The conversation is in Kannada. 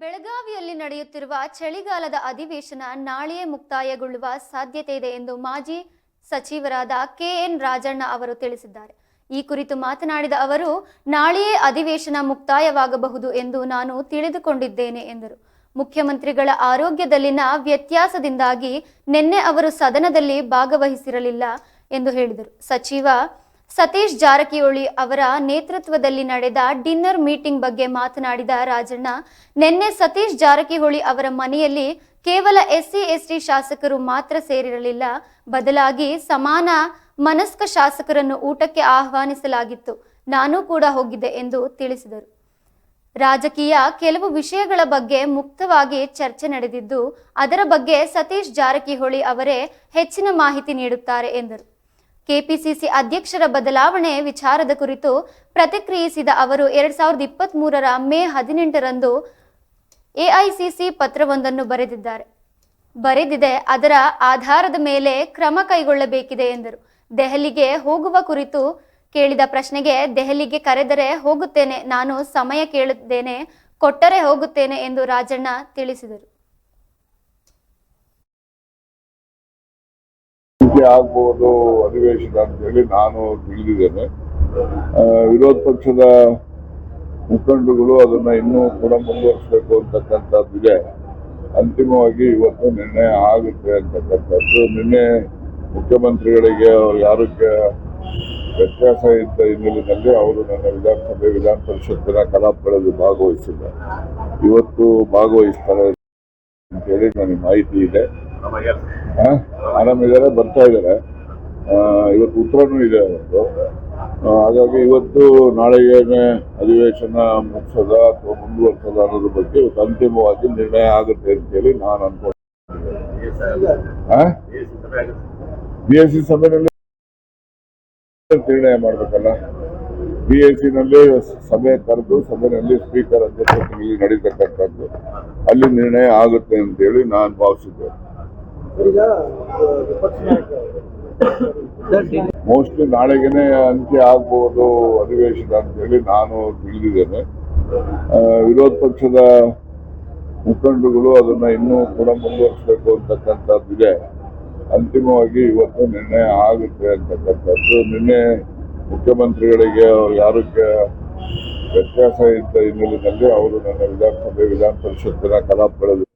ಬೆಳಗಾವಿಯಲ್ಲಿ ನಡೆಯುತ್ತಿರುವ ಚಳಿಗಾಲದ ಅಧಿವೇಶನ ನಾಳೆಯೇ ಮುಕ್ತಾಯಗೊಳ್ಳುವ ಸಾಧ್ಯತೆ ಇದೆ ಎಂದು ಮಾಜಿ ಸಚಿವರಾದ ಕೆಎನ್ ರಾಜಣ್ಣ ಅವರು ತಿಳಿಸಿದ್ದಾರೆ. ಈ ಕುರಿತು ಮಾತನಾಡಿದ ಅವರು, ನಾಳೆಯೇ ಅಧಿವೇಶನ ಮುಕ್ತಾಯವಾಗಬಹುದು ಎಂದು ನಾನು ತಿಳಿದುಕೊಂಡಿದ್ದೇನೆ ಎಂದರು. ಮುಖ್ಯಮಂತ್ರಿಗಳ ಆರೋಗ್ಯದಲ್ಲಿನ ವ್ಯತ್ಯಾಸದಿಂದಾಗಿ ನಿನ್ನೆ ಅವರು ಸದನದಲ್ಲಿ ಭಾಗವಹಿಸಿರಲಿಲ್ಲ ಎಂದು ಹೇಳಿದರು. ಸಚಿವ ಸತೀಶ್ ಜಾರಕಿಹೊಳಿ ಅವರ ನೇತೃತ್ವದಲ್ಲಿ ನಡೆದ ಡಿನ್ನರ್ ಮೀಟಿಂಗ್ ಬಗ್ಗೆ ಮಾತನಾಡಿದ ರಾಜಣ್ಣ, ನಿನ್ನೆ ಸತೀಶ್ ಜಾರಕಿಹೊಳಿ ಅವರ ಮನೆಯಲ್ಲಿ ಕೇವಲ ಎಸ್ಸಿ, ಎಸ್ಟಿ ಶಾಸಕರು ಮಾತ್ರ ಸೇರಿರಲಿಲ್ಲ. ಬದಲಾಗಿ ಸಮಾನ, ಮನಸ್ಕ ಶಾಸಕರನ್ನು ಊಟಕ್ಕೆ ಆಹ್ವಾನಿಸಲಾಗಿತ್ತು. ನಾನು ಕೂಡ ಹೋಗಿದ್ದೆ, ಎಂದು ತಿಳಿಸಿದರು. ರಾಜಕೀಯ ಕೆಲವು ವಿಷಯಗಳ ಬಗ್ಗೆ ಮುಕ್ತವಾಗಿ ಚರ್ಚೆ ನಡೆದಿದ್ದು, ಅದರ ಬಗ್ಗೆ ಸತೀಶ್ ಜಾರಕಿಹೊಳಿ ಅವರೇ ಹೆಚ್ಚಿನ ಮಾಹಿತಿ ನೀಡುತ್ತಾರೆ, ಎಂದರು. ಕೆಪಿಸಿಸಿ ಅಧ್ಯಕ್ಷರ ಬದಲಾವಣೆ ವಿಚಾರದ ಕುರಿತು ಪ್ರತಿಕ್ರಿಯಿಸಿದ ಅವರು, ಎರಡ್ ಸಾವಿರದ ಇಪ್ಪತ್ತ್ ಮೂರರ ಮೇ ಹದಿನೆಂಟರಂದು ಎಐಸಿಸಿ ಪತ್ರವೊಂದನ್ನು ಬರೆದಿದ್ದಾರೆ. ಬರೆದಿದೆ, ಅದರ ಆಧಾರದ ಮೇಲೆ ಕ್ರಮ ಕೈಗೊಳ್ಳಬೇಕಿದೆ ಎಂದರು. ದೆಹಲಿಗೆ ಹೋಗುವ ಕುರಿತು ಕೇಳಿದ ಪ್ರಶ್ನೆಗೆ, ದೆಹಲಿಗೆ ಕರೆದರೆ ಹೋಗುತ್ತೇನೆ, ನಾನು ಸಮಯ ಕೇಳುತ್ತೇನೆ ಕೊಟ್ಟರೆ ಹೋಗುತ್ತೇನೆ ಎಂದು ರಾಜಣ್ಣ ತಿಳಿಸಿದರು. ಹೀಗೆ ಆಗ್ಬೋದು, ಅಧಿವೇಶನ ಅಂತ ಹೇಳಿ ನಾನು ತಿಳಿದಿದ್ದೇನೆ. ವಿರೋಧ ಪಕ್ಷದ ಮುಖಂಡರುಗಳು ಅದನ್ನ ಇನ್ನೂ ಕೂಡ ಮುಂದುವರಿಸಬೇಕು ಅಂತಕ್ಕಂಥದ್ದಿದೆ ಅಂತಿಮವಾಗಿ ಇವತ್ತು ನಿನ್ನೆ ಆಗುತ್ತೆ ಅಂತಕ್ಕಂಥದ್ದು. ನಿನ್ನೆ ಮುಖ್ಯಮಂತ್ರಿಗಳಿಗೆ ಅವ್ರು ಆರೋಗ್ಯ ವ್ಯತ್ಯಾಸ ಇದ್ದ ಹಿನ್ನೆಲೆಯಲ್ಲಿ ಅವರು ನನ್ನ ವಿಧಾನಸಭೆ ವಿಧಾನ ಪರಿಷತ್ತಿನ ಕಲಾಪಗಳಲ್ಲಿ ಭಾಗವಹಿಸಿದ್ದ. ಇವತ್ತು ಭಾಗವಹಿಸ್ತಾರೆ ಅಂತೇಳಿ ನನಗೆ ಮಾಹಿತಿ ಇದೆ. ಆರಾಮಿದ್ದಾರೆ ಬರ್ತಾ ಇದ್ದಾರೆ ಇವತ್ತು ಉತ್ತರನೂ ಇದೆ ಅವರು ಹಾಗಾಗಿ ಇವತ್ತು ನಾಳೆಗೇನೆ ಅಧಿವೇಶನ ಮುಗಿಸೋದ ಅಥವಾ ಮುಂದುವರ್ಸೋದ ಅನ್ನೋದ್ರ ಬಗ್ಗೆ ಇವತ್ತು ಅಂತಿಮವಾಗಿ ನಿರ್ಣಯ ಆಗುತ್ತೆ ಅಂತೇಳಿ ನಾನು ಅನ್ಕೊಂಡಿದ್ದೇನೆ. ಬಿ ಎಸ್ ಸಿ ಸಭೆಯಲ್ಲಿ ನಿರ್ಣಯ ಮಾಡ್ಬೇಕಲ್ಲ? ಬಿ ಎಸ್ ಸಿನಲ್ಲಿ ಸಭೆ ಕರೆದು, ಸಭೆಯಲ್ಲಿ ಸ್ಪೀಕರ್ ಅಧ್ಯಕ್ಷತೆಯಲ್ಲಿ ನಡೀತಕ್ಕಂಥದ್ದು. ಅಲ್ಲಿ ನಿರ್ಣಯ ಆಗುತ್ತೆ ಅಂತೇಳಿ ನಾನು ಭಾವಿಸಿದ್ದೆ ಈಗ ವಿಪಕ್ಷ ನಾಯಕ ಮೋಸ್ಟ್ಲಿ ನಾಳೆಗೇನೆ ಅಂತ್ಯ ಆಗ್ಬೋದು, ಅಧಿವೇಶನ ಅಂತೇಳಿ ನಾನು ತಿಳಿದಿದ್ದೇನೆ. ವಿರೋಧ ಪಕ್ಷದ ಮುಖಂಡರುಗಳು ಅದನ್ನ ಇನ್ನೂ ಕೂಡ ಮುಂದುವರಿಸಬೇಕು ಅಂತಕ್ಕಂಥದ್ದಿದೆ ಅಂತಿಮವಾಗಿ ಇವತ್ತು ನಿರ್ಣಯ ಆಗುತ್ತೆ ಅಂತಕ್ಕಂಥದ್ದು. ನಿನ್ನೆ ಮುಖ್ಯಮಂತ್ರಿಗಳಿಗೆ ಯಾರು ಆರೋಗ್ಯ ವ್ಯತ್ಯಾಸ ಇದ್ದ ಹಿನ್ನೆಲೆಯಲ್ಲಿ ಅವರು ನನ್ನ ವಿಧಾನಸಭೆ ವಿಧಾನ ಪರಿಷತ್ತಿನ ಕಲಾಪಗಳಲ್ಲಿ